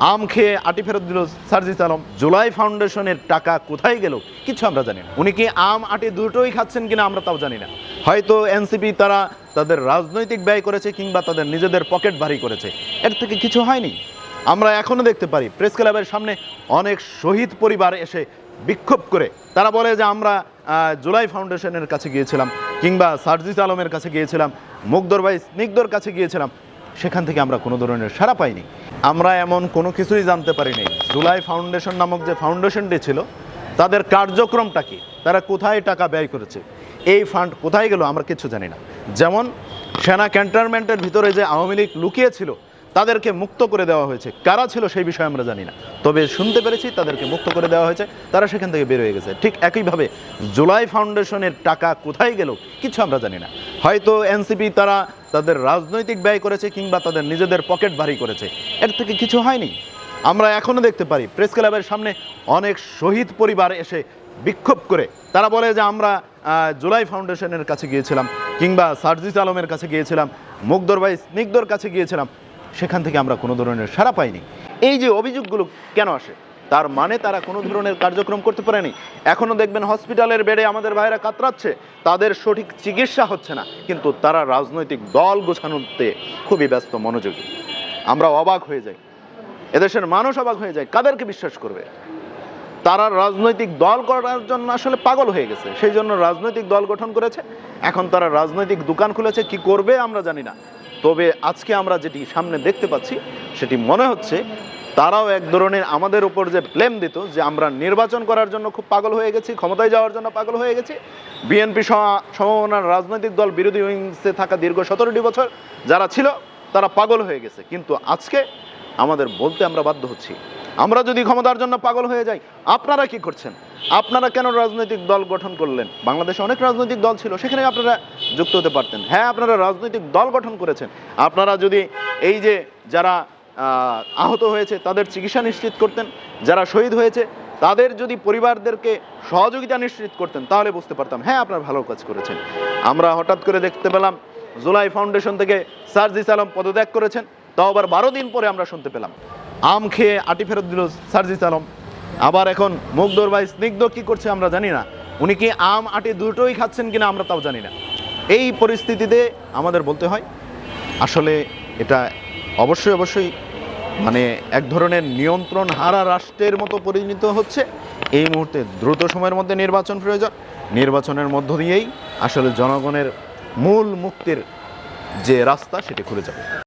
আম খেয়ে আটি ফেরত দিল সার্জিস আলম জুলাই ফাউন্ডেশনের টাকা কোথায় গেল কিছু আমরা জানি না। উনি কি আম, আটি দুটোই খাচ্ছেন কিনা আমরা তাও জানি না। হয়তো এনসিপি তারা তাদের রাজনৈতিক ব্যয় করেছে কিংবা তাদের নিজেদের পকেট ভারী করেছে। এর থেকে কিছু হয়নি। আমরা এখনও দেখতে পারি প্রেস ক্লাবের সামনে অনেক শহীদ পরিবার এসে বিক্ষোভ করে। তারা বলে যে আমরা জুলাই ফাউন্ডেশনের কাছে গিয়েছিলাম কিংবা সার্জিস আলমের কাছে গিয়েছিলাম, মুগ্ধর ভাই স্নিগ্ধর কাছে গিয়েছিলাম। সেখান থেকে আমরা কোনো ধরনের সাড়া পাইনি। আমরা এমন কোনো কিছুই জানতে পারিনি। জুলাই ফাউন্ডেশন নামক যে ফাউন্ডেশনটি ছিল, তাদের কার্যক্রমটা কি? তারা কোথায় টাকা ব্যয় করেছে? এই ফান্ড কোথায় গেল আমরা কিছু জানি না। যেমন সেনা ক্যান্টনমেন্টের ভিতরে যে আওয়ামী লীগ লুকিয়েছিল তাদেরকে মুক্ত করে দেওয়া হয়েছে। কারা ছিল সেই বিষয়ে আমরা জানি না। তবে শুনতে পেরেছি তাদেরকে মুক্ত করে দেওয়া হয়েছে। তারা সেখান থেকে বের হয়ে গেছে। ঠিক একইভাবে জুলাই ফাউন্ডেশনের টাকা কোথায় গেল কিছু আমরা জানি না। হয়তো এনসিপি তারা তাদের রাজনৈতিক ব্যয় করেছে কিংবা তাদের নিজেদের পকেট ভারী করেছে। এর থেকে কিছু হয়নি। আমরা এখনও দেখতে পারি প্রেস ক্লাবের সামনে অনেক শহীদ পরিবার এসে বিক্ষোভ করে। তারা বলে যে আমরা জুলাই ফাউন্ডেশনের কাছে গিয়েছিলাম কিংবা সার্জিস আলমের কাছে গিয়েছিলাম, মুগ্ধর ভাই স্নিগ্ধর কাছে গিয়েছিলাম। সেখান থেকে আমরা কোনো ধরনের সাড়া পাইনি। এই যে অভিযোগগুলো কেন আসে? তার মানে তারা কোনো ধরনের কার্যক্রম করতে পারেনি। এখনও দেখবেন হসপিটালের বেডে আমাদের ভাইরা কাতরাচ্ছে। তাদের সঠিক চিকিৎসা হচ্ছে না। কিন্তু তারা রাজনৈতিক দল গোছানোতে খুবই ব্যস্ত মনোযোগী। আমরা অবাক হয়ে যাই। এদেশের মানুষ অবাক হয়ে যায়। কাদেরকে বিশ্বাস করবে? তারা রাজনৈতিক দল করার জন্য আসলে পাগল হয়ে গেছে। সেই জন্য রাজনৈতিক দল গঠন করেছে। এখন তারা রাজনৈতিক দোকান খুলেছে, কি করবে আমরা জানি না। তবে আজকে আমরা যেটি সামনে দেখতে পাচ্ছি, সেটি মনে হচ্ছে তারাও এক ধরনের আমাদের উপর যে ব্লেম দিত, যে আমরা নির্বাচন করার জন্য খুব পাগল হয়ে গেছি, ক্ষমতায় যাওয়ার জন্য পাগল হয়ে গেছি। বিএনপি সমমনার রাজনৈতিক দল বিরোধী উইংসে থাকা দীর্ঘ সতেরোটি বছর যারা ছিল, তারা পাগল হয়ে গেছে। কিন্তু আজকে আমাদের বলতে আমরা বাধ্য হচ্ছি। আমরা যদি ক্ষমতার জন্য পাগল হয়ে যাই, আপনারা কি করছেন? আপনারা কেন রাজনৈতিক দল গঠন করলেন? বাংলাদেশে অনেক রাজনৈতিক দল ছিল, সেখানে আপনারা যুক্ত হতে পারতেন। হ্যাঁ আপনারা রাজনৈতিক দল গঠন করেছেন। আপনারা যদি এই যে যারা আহত হয়েছে, তাদের চিকিৎসা নিশ্চিত করতেন, যারা শহীদ হয়েছে, তাদের যদি পরিবারদেরকে সহযোগিতা নিশ্চিত করতেন, তাহলে বুঝতে পারতাম হ্যাঁ আপনারা ভালো কাজ করেছেন। আমরা হঠাৎ করে দেখতে পেলাম, জুলাই ফাউন্ডেশন থেকে সার্জিস আলম পদত্যাগ করেছেন। তাও আবার বারো দিন পরে আমরা শুনতে পেলাম। আম খেয়ে আটি ফেরত দিল সার্জিস আলম। আবার এখন মুগ্ধর ভাই স্নিগ্ধ কী করছে আমরা জানি না। উনি কি আম, আটি দুটোই খাচ্ছেন কিনা আমরা তাও জানি না। এই পরিস্থিতিতে আমাদের বলতে হয়, আসলে এটা অবশ্যই অবশ্যই মানে এক ধরনের নিয়ন্ত্রণ হারা রাষ্ট্রের মতো পরিণত হচ্ছে। এই মুহূর্তে দ্রুত সময়ের মধ্যে নির্বাচন প্রয়োজন। নির্বাচনের মধ্য দিয়েই আসলে জনগণের মূল মুক্তির যে রাস্তা সেটি খুলে যাবে।